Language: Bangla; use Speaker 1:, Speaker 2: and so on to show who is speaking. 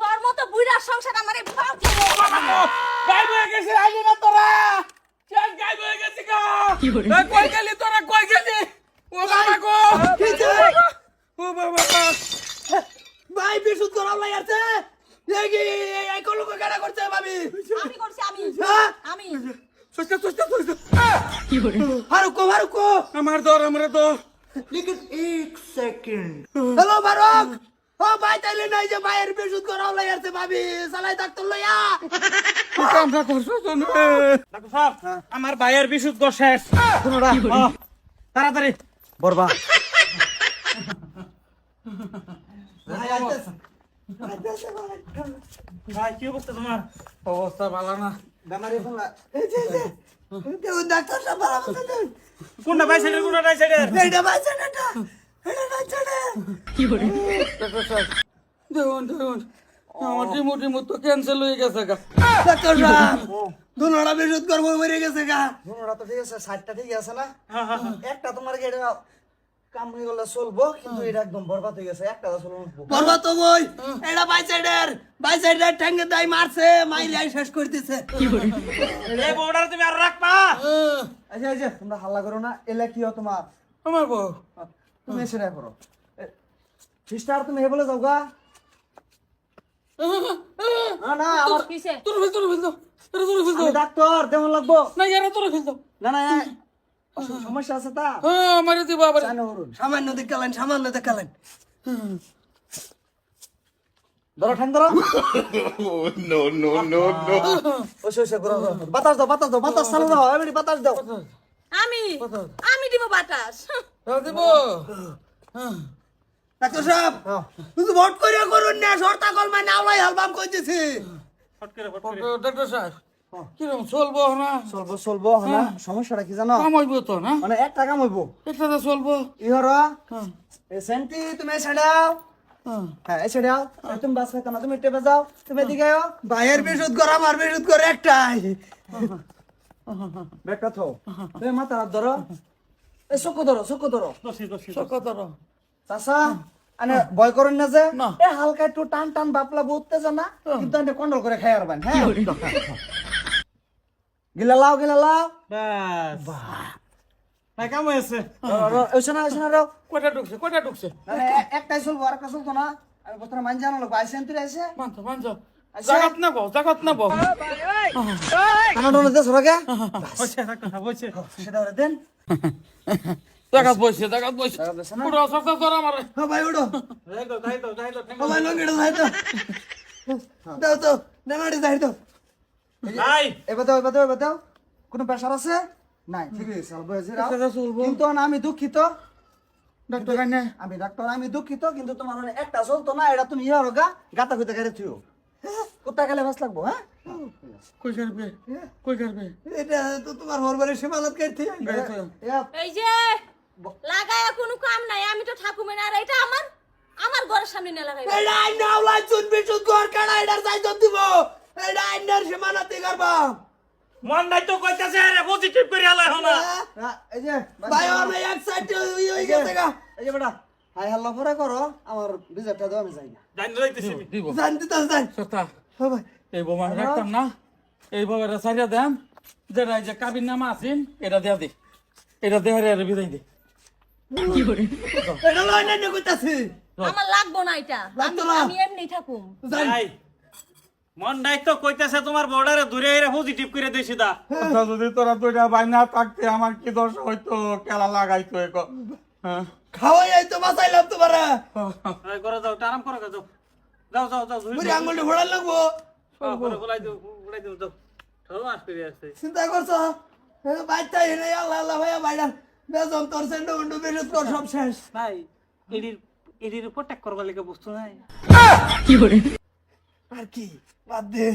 Speaker 1: তোর মতো বুইড়ার সংসার আমার
Speaker 2: গেছে আইলি না তোরা? শেষ গাই বয়ে গেছে গা। এ, কই গেলি তোরা? কই গেলি? ও বাবা গো। ও বাবা
Speaker 3: ভাই বিশুদ্ধ করা লাগছে এই কি এই কোন লোক গাড়া করছে ভাবি?
Speaker 1: আমি করছি আমি।
Speaker 3: হ্যাঁ?
Speaker 1: আমি।
Speaker 2: সুস্থ সুস্থ সুস্থ
Speaker 3: ফারুক ফারুক
Speaker 2: আমার দর আমার দর।
Speaker 3: लेकिन एक सेकंड हेलो फारूक ও ভাই তাইলে নাই যে ভাইয়ের বিশুদ্ধ করা লাগছে ভাবি সালাই ডাক্তার লইয়া
Speaker 2: কামটা করছো শোনো ডাক্তার সাহেব আমার ভাইয়ের বিশুদ্ধ শেষ
Speaker 3: শুনোরা
Speaker 2: আহ, তাড়াতাড়ি
Speaker 3: বরবা ভাই আইতেছে আইতেছে ভাই
Speaker 2: ভাই কি অবস্থা তোমার অবস্থা ভালো না
Speaker 3: বেমারি ফোন এই যে এই যে দেউ ডাক্তার সাহেব
Speaker 2: কোনটা ভাই সাইডের কোনটা রাই সাইডের?
Speaker 3: এইটা বাঁচা না এটা এটা বাঁচা না
Speaker 2: ডাক্তার সাহেব। দেখুন দেখুন আমার তো ক্যান্সেল হয়ে গেছে গা।
Speaker 3: ডাক্তার সাহেব দুনোটা বিশুদ্ধ করব মরে গেছে গা।
Speaker 4: দুনোটা তো ঠিক আছে ষাটটা ঠিক আছে না? একটা তোমার কি এটা কাম গেলে চলবো কিন্তু এটা একদম বরবাদ হয়ে গেছে একটা চলবো
Speaker 3: বরবা তো বই। এটা বাই সাইডের বাই সাইডের ঠ্যাঙ্গে দাই মারছে মাইলাই শেষ করে দিছে।
Speaker 2: এই বর্ডার তুমি আর রাখবা?
Speaker 4: আচ্ছা আচ্ছা তোমরা হাল্লা করো না এলে কি তোমার?
Speaker 2: আমার বউ।
Speaker 4: তুমি এসে রাখ করো সিস্টার তুমি হে বলে যাও গা। না না আমার
Speaker 1: কিসে?
Speaker 2: তোর ফেল তোর ফেল দাও। তোর তোর ফেল
Speaker 4: ডাক্তার দেমন লাগবো।
Speaker 2: না ইয়ারা তোর ফেল
Speaker 4: না সমস্যা আছে তা?
Speaker 2: হ্যাঁ মারি দিবা আবার।
Speaker 3: সামান্য দেখালেন সামান্য দেখালেন
Speaker 4: ধরো ঠ্যাং ধরো। নো নো নো নো ওসে ওসে করো করো। বাতাস দাও বাতাস দাও বাতাস চালু দাও এমনি বাতাস দাও।
Speaker 1: আমি আমি দিব বাতাস।
Speaker 2: হ্যাঁ দিব।
Speaker 3: ডাক্তার সাহেব
Speaker 4: হ্যাঁ।
Speaker 3: তুই ভোট করে করুন না সরতা কল মানে আওলাই হালবাম কইতেছি।
Speaker 2: ডাক্তার সাহেব। কিরম চলবো না?
Speaker 4: চলবো চলবো হ্যাঁ। সমস্যাটা কি জানো?
Speaker 2: কামাইবো তো না?
Speaker 4: মানে
Speaker 2: একটা তো চলবো।
Speaker 4: ইহরা
Speaker 2: হ্যাঁ।
Speaker 4: এই সেন্টি তুমি
Speaker 2: হ্যাঁ।
Speaker 4: হ্যাঁ তুমি বাস খাইতো না তুমি টেপে যাও তুমি এদিকে আও
Speaker 3: ভাইয়ের বিশুদ্ধ করা আমার বিশুদ্ধ করে একটাই।
Speaker 4: ব্যাগটা থো তুমি মাথা হাত ধরো। এই চকু ধরো ধরো। ভয় করেন না যে এ হালকা একটু টান টান বাপলা বলতে না কিন্তু কন্ট্রোল করে খাই আরবেন হ্যাঁ। গিলা লাও গিলা লাও
Speaker 2: বাস ভাই কাম হয়েছে
Speaker 4: ওইসে না ওইসে না রাও
Speaker 2: কয়টা ঢুকছে কয়টা ঢুকছে?
Speaker 4: মানে একটাই চলবো আর একটা চলতো না। আমি বর্তমানে মান জানালো আইসেন তুই আইসে
Speaker 2: মানছো মানছো
Speaker 4: আচ্ছা।
Speaker 2: জাগাত না বউ জাগাত না বউ
Speaker 4: কানা ডোনে দেশ রগে
Speaker 2: বসে। ডাক্তার সাহেব বসে।
Speaker 4: সেটা ওরে দেন।
Speaker 2: জাগাত বসে জাগাত বসে।
Speaker 4: জাগাত বসে না?
Speaker 2: পুরো সস্তা তোর আমার।
Speaker 3: ও ভাই উঠো
Speaker 2: যাই তো যাই তো যাই তো
Speaker 3: ও ভাই লঙ্গিটা যাই তো। দাও তো নানাড়ি যাই তো।
Speaker 2: ভাই
Speaker 4: এবার দাও এবার দাও এবার দাও। কোনো প্রেশার আছে? নাই ঠিক আছে। কিন্তু আমি দুঃখিত।
Speaker 2: ডাক্তার কানে
Speaker 4: আমি ডাক্তার আমি দুঃখিত কিন্তু তোমার মানে একটা চলতো না এটা তুমি ইয়ে রোগা গাতা থিও কোথা গেলে বাস লাগবো হ্যাঁ?
Speaker 2: কই করবে কই করবে
Speaker 3: এটা তো তোমার হরবারের সেমালত কাটতে
Speaker 1: এই যে লাগায় কোনো কাম নাই আমি তো ঠাকুমেন আর এটা আমার আমার ঘরের সামনে না লাগাই
Speaker 3: এটা আইন আওলাই চুন কাটা এটার যাই দিব। এটা আইনের সীমানাতে করবা।
Speaker 2: মন নাই তো কইতাছে রে পজিটিভ করে আলাই হনা
Speaker 4: এই যে
Speaker 3: ভাই ওর এক সাইড হয়ে গেছে গা।
Speaker 4: এই যে বেটা হাই হাল্লা পরে করো আমার বিজারটা দাও আমি যাই না।
Speaker 2: জানি লইতেছি দিব।
Speaker 3: জানতে তো জান
Speaker 2: সস্তা
Speaker 3: ভাই।
Speaker 2: এই বোমা রাখতাম না। এই বোমাটা সারিয়া দেন। যেটা এই যে কাবির নামা আছেন এটা দেয়া দে। এটা দেহারে আর বিদায় দে।
Speaker 3: এটা লয় না কইতাছি।
Speaker 1: আমার লাগবো না এটা। আমি- এমনি থাকুম।
Speaker 3: জান
Speaker 2: ভাই মন নাই তো কইতাছে তোমার বর্ডারে দূরে এরা পজিটিভ করে দেছি দা। আচ্ছা যদি তোরা দুইটা বাইনা থাকতে আমার কি দোষ হইতো? কেলা লাগাইতো এক হ্যাঁ।
Speaker 3: খাওয়াই আই তো বাঁচাইলাম তোমারা।
Speaker 2: এই করে যাও আরাম করে যাও। যাও যাও
Speaker 3: আঙ্গুলটা লাগবো।
Speaker 2: বলাই দাও বলাই দাও
Speaker 3: চিন্তা করছ? বাচ্চা এনে আল্লাহ আল্লাহ ভাইয়া বেজম তোর সেন্ডো গুন্ডু বিরুদ্ধ সব শেষ।
Speaker 2: ভাই এডির এডির উপর ট্যাক করবার লেগে বস্তু নাই।
Speaker 3: কি বাদ দে